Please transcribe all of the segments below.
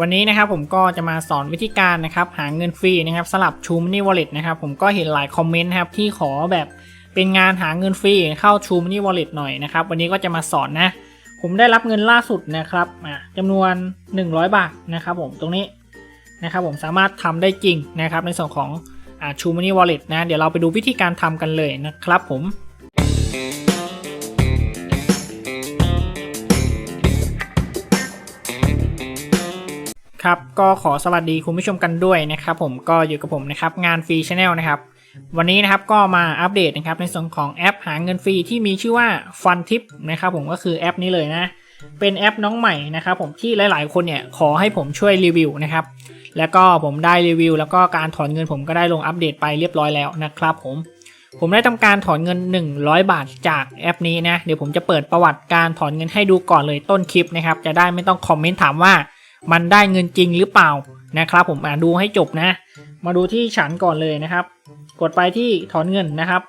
วันนี้นะครับผมก็จะมาสอนวิธีการนะครับหาเงินฟรีนะครับสลับชูมนี่วอลเล็ตนะครับผมก็เห็นหลายคอมเมนต์นะครับที่ขอแบบเป็นงานหาเงินฟรีเข้าชูมนี่วอลเล็ตหน่อยนะครับวันนี้ก็จะมาสอนนะ ผมได้รับเงินล่าสุดนะครับอ่าจำนวน 100 บาทนะครับผมตรงนี้นะครับผมสามารถทำได้จริงนะครับในส่วนของชูมนี่วอลเล็ตนะเดี๋ยวเราไปดูวิธีการทำกันเลยนะครับผม ครับก็ขอสวัสดีคุณผู้ชมกันด้วยนะครับผมก็อยู่กับผมนะครับงานฟรีชาแนลนะครับวันนี้นะครับก็มาอัปเดตนะครับในส่วนของแอปหาเงินฟรีที่มีชื่อว่า Fun Tip นะครับผมก็คือแอปนี้เลยนะ เป็นแอปน้องใหม่นะครับผมที่หลายๆ คนเนี่ยขอให้ผมช่วยรีวิวนะครับแล้วก็ผมได้รีวิว แล้วก็การถอนเงินผมก็ได้ลงอัปเดตไปเรียบร้อยแล้วนะครับผมผมได้ทำการถอนเงิน 100 บาทจากแอปนี้นะเดี๋ยวผมจะเปิดประวัติการถอนเงินให้ดูก่อนเลยต้นคลิปนะครับจะได้ไม่ต้องคอมเมนต์ถามว่า มันได้เงินจริงหรือเปล่านะครับ ผมอ่าดูให้จบนะ มาดูที่ฉันก่อนเลยนะครับ กดไปที่ถอนเงินนะครับ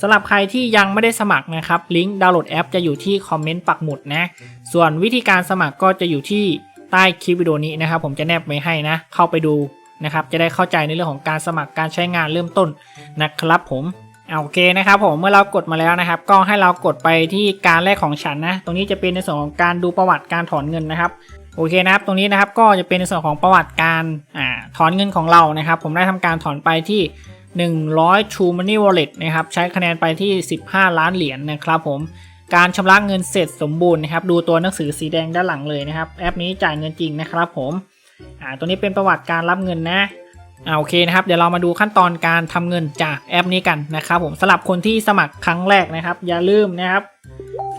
สำหรับใครที่ยังไม่ได้สมัครนะครับลิงก์ดาวน์โหลดแอปจะอยู่ที่คอมเมนต์ปักหมุดนะ ส่วนวิธีการสมัครก็จะอยู่ที่ใต้คลิปวิดีโอนี้นะครับ ผมจะแนบไว้ให้นะ เข้าไปดูนะครับ จะได้เข้าใจในเรื่องของการสมัครการใช้งานเริ่มต้นนะครับผมเอาโอเคนะครับผมเมื่อเรากดมาแล้วนะครับ ก็ให้เรากดไปที่การแรกของฉันนะ ตรงนี้จะเป็นในส่วนของการดูประวัติการถอนเงินนะครับ โอเคนะครับ ตรงนี้นะครับก็จะเป็นในส่วนของประวัติการอถอนเงินของเรานะครับ ผมได้ทำการถอนไปที่ 100 True Money Wallet นะครับ ใช้คะแนนไปที่ 15 ล้านเหรียญนนะครับผม การชำระเงินเสร็จสมบูรณ์นะครับ ดูตัวหนังสือสีแดงด้านหลังเลยนะครับ แอปนี้จ่ายเงินจริงนะครับผมอ่าตัวนี้เป็นประวัติการรับเงินนะอ่าโอเคนะครับ เดี๋ยวเรามาดูขั้นตอนการทำเงินจากแอปนี้กันนะครับผมสำหรับคนที่สมัครครั้งแรกนะครับ อย่าลืมนะครับ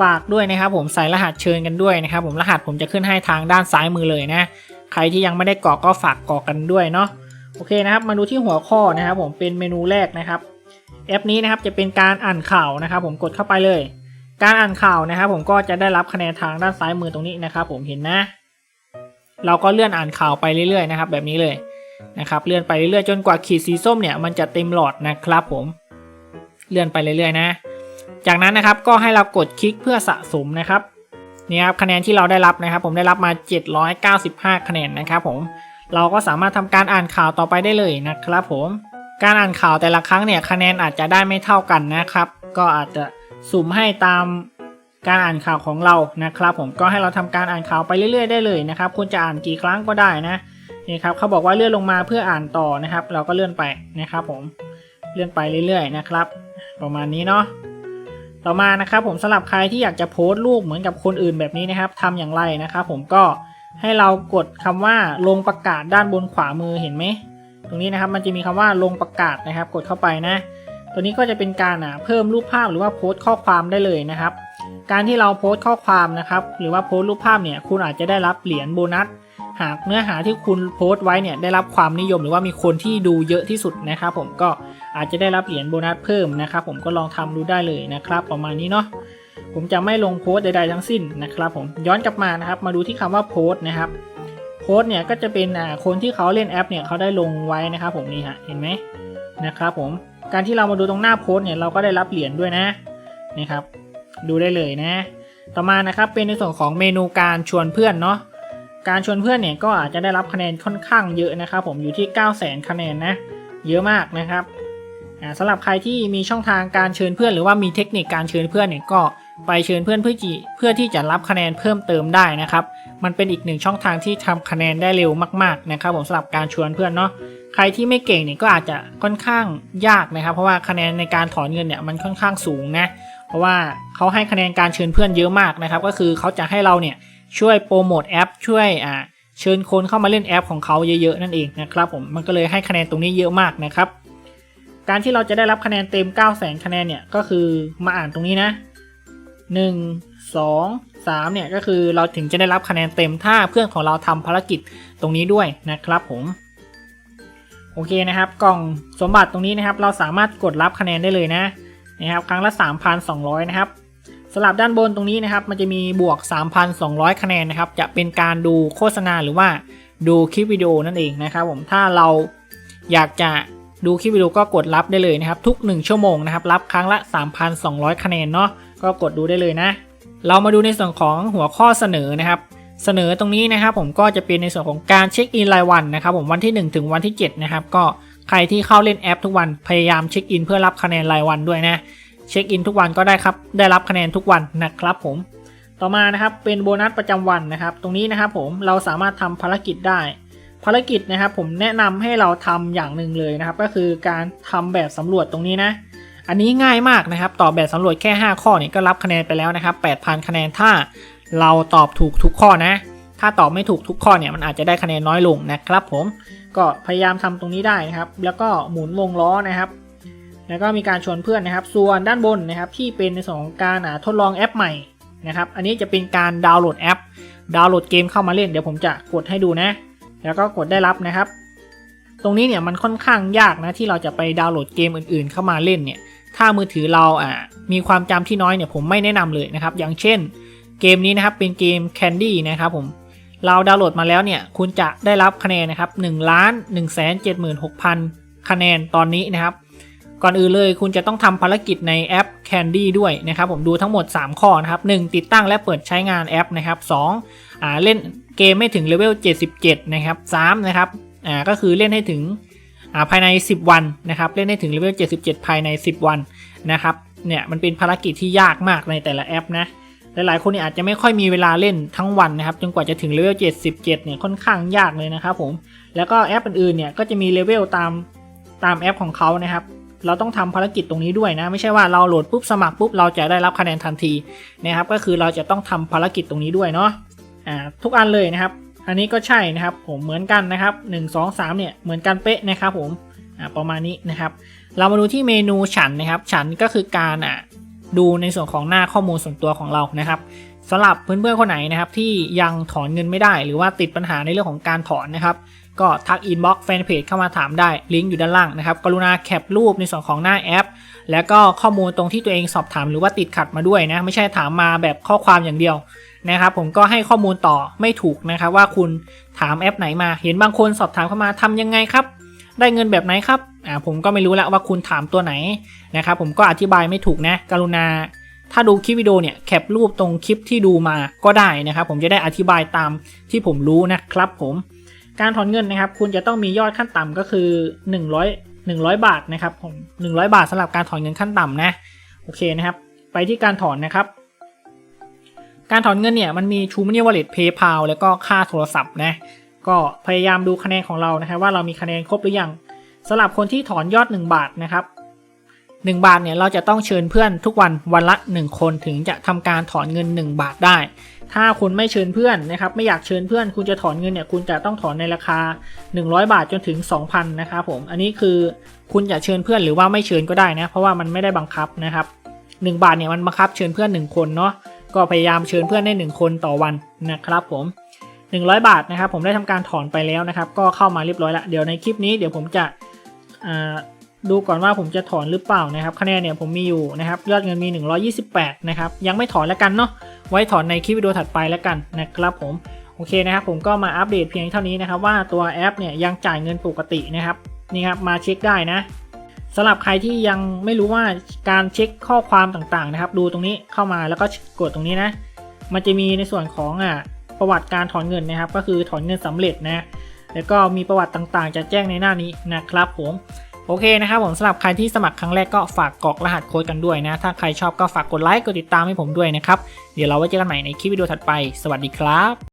ฝากด้วยนะครับผมใส่รหัสเชิญกันด้วยนะครับผมรหัสผมจะขึ้นให้ทางด้านซ้ายมือเลยนะ ใครที่ยังไม่ได้กรอกก็ฝากกรอกกันด้วยเนาะโอเคนะครับมาดูที่หัวข้อนะครับผมเป็นเมนูแรกนะครับแอปนี้นะครับจะเป็นการอ่านข่าวนะครับผมกดเข้าไปเลย การอ่านข่าวนะครับผมก็จะได้รับคะแนนทางด้านซ้ายมือตรงนี้นะครับผมเห็นนะ เราก็เลื่อนอ่านข่าวไปเรื่อยๆนะครับแบบนี้เลยนะครับเลื่อนไปเรื่อยๆจนกว่าขีดสีส้มเนี่ยมันจะเต็มหลอดนะครับผม เลื่อนไปเรื่อยๆนะ จากนั้นนะครับก็ให้เรากดคลิกเพื่อสะสมนะครับนี่ครับคะแนนที่เราได้รับนะครับ ผมได้รับมา 795 คะแนนนะครับผมเราก็สามารถทำการอ่านข่าวต่อไปได้เลยนะครับผมการอ่านข่าวแต่ละครั้งเนี่ยคะแนนอาจจะได้ไม่เท่ากันนะครับ ก็อาจจะสุ่มให้ตามการอ่านข่าวของเรานะครับ ผมก็ให้เราทำการอ่านข่าวไปเรื่อยๆได้เลยนะครับคุณจะอ่านกี่ครั้งก็ได้นะนี่ครับเขาบอกว่าเลื่อนลงมาเพื่ออ่านต่อนะครับ เราก็เลื่อนไปนะครับ ผมเลื่อนไปเรื่อยๆนะครับ ประมาณนี้เนาะ ต่อมานะครับผมสำหรับใครที่อยากจะโพสต์รูปเหมือนกับคนอื่นแบบนี้นะครับทำอย่างไรนะครับผมก็ให้เรากดคำว่าลงประกาศด้านบนขวามือเห็นไหมตรงนี้นะครับมันจะมีคำว่าลงประกาศนะครับ กดเข้าไปนะตัวนี้ก็จะเป็นการเพิ่มรูปภาพหรือว่าโพสต์ข้อความได้เลยนะครับ การที่เราโพสต์ข้อความนะครับ หรือว่าโพสต์รูปภาพเนี่ยคุณอาจจะได้รับเหรียญโบนัส หากเนื้อหาที่คุณโพสต์ไว้เนี่ยได้รับความนิยมหรือว่ามีคนที่ดูเยอะที่สุดนะครับผมก็อาจจะได้รับเหรียญโบนัสเพิ่มนะครับผมก็ลองทำดูได้เลยนะครับประมาณนี้เนาะผมจะไม่ลงโพสต์ใดๆทั้งสิ้นนะครับผมย้อนกลับมานะครับมาดูที่คำว่าโพสต์นะครับโพสต์เนี่ยก็จะเป็นอ่าคนที่เขาเล่นแอปเนี่ยเขาได้ลงไว้นะครับผมนี่ฮะเห็นไหมนะครับผมการที่เรามาดูตรงหน้าโพสต์เนี่ยเราก็ได้รับเหรียญด้วยนะนี่ครับดูได้เลยนะ ต่อมานะครับเป็นในส่วนของเมนูการชวนเพื่อนเนาะ การชวนเพื่อนเนี่ยก็อาจจะได้รับคะแนนค่อนข้างเยอะนะครับผมอยู่ที่9 0 0 0 0 0คะแนนนะเยอะมากนะครับสำหรับใครที่มีช่องทางการเชิญเพื่อนหรือว่ามีเทคนิคการเชิญเพื่อนเนี่ยก็ไปเชิญเพื่อนเพื่อที่เพื่อที่จะรับคะแนนเพิ่มเติมได้นะครับ มันเป็นอีกหนึ่งช่องทางที่ทำคะแนนได้เร็วมากๆนะครับผมสำหรับการชวนเพื่อนเนาะใครที่ไม่เก่งเนี่ยก็อาจจะค่อนข้างยากนะครับ เพราะว่าคะแนนในการถอนเงินเนี่ยมันค่อนข้างสูงนะเพราะว่าเขาให้คะแนนการเชิญเพื่อนเยอะมากนะครับ ก็คือเขาจะให้เราเนี่ย ช่วยโปรโมทแอป ช่วยอ่าเชิญคนเข้ามาเล่นแอปของเขาเยอะๆนั่นเองนะครับผมมันก็เลยให้คะแนนตรงนี้เยอะมากนะครับ การที่เราจะได้รับคะแนนเต็ม 9 0 0 0 0 0คะแนนเนี่ยก็คือมาอ่านตรงนี้นะ 1 2 3เนี่ยก็คือเราถึงจะได้รับคะแนนเต็มถ้าเพื่อนของเราทำภารกิจตรงนี้ด้วยนะครับผมโอเคนะครับ กล่องสมบัติตรงนี้นะครับ เราสามารถกดรับคะแนนได้เลยนะนะครับ ครั้งละ 3,200 นะครับ สลับด้านบนตรงนี้นะครับ มันจะมีบวก 3,200 คะแนนนะครับ จะเป็นการดูโฆษณาหรือว่าดูคลิปวิดีโอนั่นเองนะครับผมถ้าเราอยากจะดูคลิปวิดีโอก็กดรับได้เลยนะครับ ทุก 1 ชั่วโมงนะครับ รับครั้งละ 3,200 คะแนนเนาะก็กดดูได้เลยนะ เรามาดูในส่วนของหัวข้อเสนอนะครับ เสนอตรงนี้นะครับผมก็จะเป็นในส่วนของการเช็คอินรายวันนะครับผมวันที่ 1 ถึงวันที่7นะครับก็ใครที่เข้าเล่นแอปทุกวันพยายามเช็คอินเพื่อรับคะแนนรายวันด้วยนะ เช็คอินทุกวันก็ได้ครับ ได้รับคะแนนทุกวันนะครับผม ต่อมานะครับเป็นโบนัสประจำวันนะครับ ตรงนี้นะครับผมเราสามารถทำภารกิจได้ ภารกิจนะครับผมแนะนำให้เราทำอย่างหนึ่งเลยนะครับ ก็คือการทำแบบสำรวจตรงนี้นะอันนี้ง่ายมากนะครับ ตอบแบบสำรวจแค่ 5 ข้อเนี่ยก็รับคะแนนไปแล้วนะครับ 8,000 คะแนนถ้าเราตอบถูกทุกข้อนะ ถ้าตอบไม่ถูกทุกข้อเนี่ยมันอาจจะได้คะแนนน้อยลงนะครับผม ก็พยายามทำตรงนี้ได้นะครับ แล้วก็หมุนวงล้อนะครับ แล้วก็มีการชวนเพื่อนนะครับ ส่วนด้านบนนะครับที่เป็นในส่วนของการอ่าทดลองแอปใหม่นะครับ อันนี้จะเป็นการดาวน์โหลดแอป ดาวน์โหลดเกมเข้ามาเล่น เดี๋ยวผมจะกดให้ดูนะ แล้วก็กดได้รับนะครับ ตรงนี้เนี่ยมันค่อนข้างยากนะที่เราจะไปดาวน์โหลดเกมอื่นๆ เข้ามาเล่นเนี่ย ถ้ามือถือเราอ่ามีความจำที่น้อยเนี่ยผมไม่แนะนำเลยนะครับ อย่างเช่น เกมนี้นะครับเป็นเกม Candy นะครับผมเราดาวน์โหลดมาแล้วเนี่ย คุณจะได้รับคะแนนนะครับ1ล้าน1 7 6 0 0 0 คะแนนตอนนี้นะครับ ก่อนอื่นเลยคุณจะต้องทำภารกิจในแอป Candy ด้วยนะครับผมดูทั้งหมด 3 ข้อนะครับ 1. ติดตั้งและเปิดใช้งานแอปนะครับ 2. อ่าเล่นเกมไม่ถึงเลเวล 77 นะครับ 3. นะครับอ่าก็คือเล่นให้ถึงอ่าภายใน 10 วันนะครับเล่นให้ถึงเลเวล 77 ภายใน 10 วันนะครับเนี่ยมันเป็นภารกิจที่ยากมากในแต่ละแอปนะหลายๆคนเนี่ยอาจจะไม่ค่อยมีเวลาเล่นทั้งวันนะครับจนกว่าจะถึงเลเวล 77 เนี่ยค่อนข้างยากเลยนะครับผมแล้วก็แอปอื่นๆเนี่ยก็จะมีเลเวลตามตามแอปของเขานะครับ เราต้องทำภารกิจตรงนี้ด้วยนะ ไม่ใช่ว่าเราโหลดปุ๊บสมัครปุ๊บเราจะได้รับคะแนนทันทีนะครับ ก็คือเราจะต้องทำภารกิจตรงนี้ด้วยเนาะอ่าทุกอันเลยนะครับ อันนี้ก็ใช่นะครับ ผมเหมือนกันนะครับ 1 2 3 เนี่ยเหมือนกันเป๊ะนะครับผมอ่าประมาณนี้นะครับ เรามาดูที่เมนูฉันนะครับ ฉันก็คือการอ่าดูในส่วนของหน้าข้อมูลส่วนตัวของเรานะครับสำหรับเพื่อนๆคนไหนนะครับที่ยังถอนเงินไม่ได้ หรือว่าติดปัญหาในเรื่องของการถอนนะครับ ก็ทักอินบ็อกซ์แฟนเพจเข้ามาถามได้ลิงก์อยู่ด้านล่างนะครับกรุณาแคปรูปในส่วนของหน้าแอป แล้วก็ข้อมูลตรงที่ตัวเองสอบถามหรือว่าติดขัดมาด้วยนะไม่ใช่ถามมาแบบข้อความอย่างเดียวนะครับผมก็ให้ข้อมูลต่อไม่ถูกนะครับว่าคุณถามแอปไหนมา เห็นบางคนสอบถามเข้ามาทำยังไงครับ ได้เงินแบบไหนครับอ่าผมก็ไม่รู้แล้วว่าคุณถามตัวไหนนะครับผมก็อธิบายไม่ถูกนะ กรุณา ถ้าดูคลิปวิดีโอเนี่ยแคปรูปตรงคลิปที่ดูมาก็ได้นะครับผมจะได้อธิบายตามที่ผมรู้นะครับผม การถอนเงินนะครับ คุณจะต้องมียอดขั้นต่ำก็คือ 100 100 บาทนะครับผม100 บาทสำหรับการถอนเงินขั้นต่ำนะโอเคนะครับ ไปที่การถอนนะครับ การถอนเงินเนี่ยมันมี True Money Wallet PayPal แล้วก็ค่าโทรศัพท์นะก็พยายามดูคะแนนของเรานะครับว่าเรามีคะแนนครบหรือยังสำหรับคนที่ถอนยอด 1 บาทนะครับ 1 บาทเนี่ยเราจะต้องเชิญเพื่อนทุกวันวันละ 1 คนถึงจะทำการถอนเงิน 1 บาทได้ ถ้าคุณไม่เชิญเพื่อนนะครับไม่อยากเชิญเพื่อน คุณจะถอนเงินเนี่ยคุณจะต้องถอนในราคา 100 บาทจนถึง 2,000นะครับผมอันนี้คือคุณอยากเชิญเพื่อนหรือว่าไม่เชิญก็ได้นะเพราะว่ามันไม่ได้บังคับนะครับ1บาทเนี่ยมันบังคับเชิญเพื่อน 1 คนเนาะก็พยายามเชิญเพื่อนได้ 1 คนต่อวันนะครับผม100 บาทนะครับผมได้ทำการถอนไปแล้วนะครับ ก็เข้ามาเรียบร้อยแล้วเดี๋ยวในคลิปนี้เดี๋ยวผมจะ ดูก่อนว่าผมจะถอนหรือเปล่านะครับคะแนนเนี่ยผมมีอยู่นะครับยอดเงินมี 128 นะครับยังไม่ถอนแล้วกันเนาะไว้ถอนในคลิปวิดีโอถัดไปแล้วกันนะครับผมโอเคนะครับผมก็มาอัปเดตเพียงเท่านี้นะครับว่าตัวแอปเนี่ยยังจ่ายเงินปกตินะครับนี่ครับมาเช็คได้นะสำหรับใครที่ยังไม่รู้ว่าการเช็คข้อความต่างๆนะครับ ดูตรงนี้เข้ามาแล้วก็กดตรงนี้นะ มันจะมีในส่วนของอะประวัติการถอนเงินนะครับ ก็คือถอนเงินสำเร็จนะแล้วก็มีประวัติต่างๆ จะแจ้งในหน้านี้นะครับผม โอเคนะครับผมสำหรับใครที่สมัครครั้งแรกก็ฝากกรอกรหัสโค้ดกันด้วยนะ ถ้าใครชอบก็ฝากกดไลค์กดติดตามให้ผมด้วยนะครับ เดี๋ยวเราไว้เจอกันใหม่ในคลิปวิดีโอถัดไป สวัสดีครับ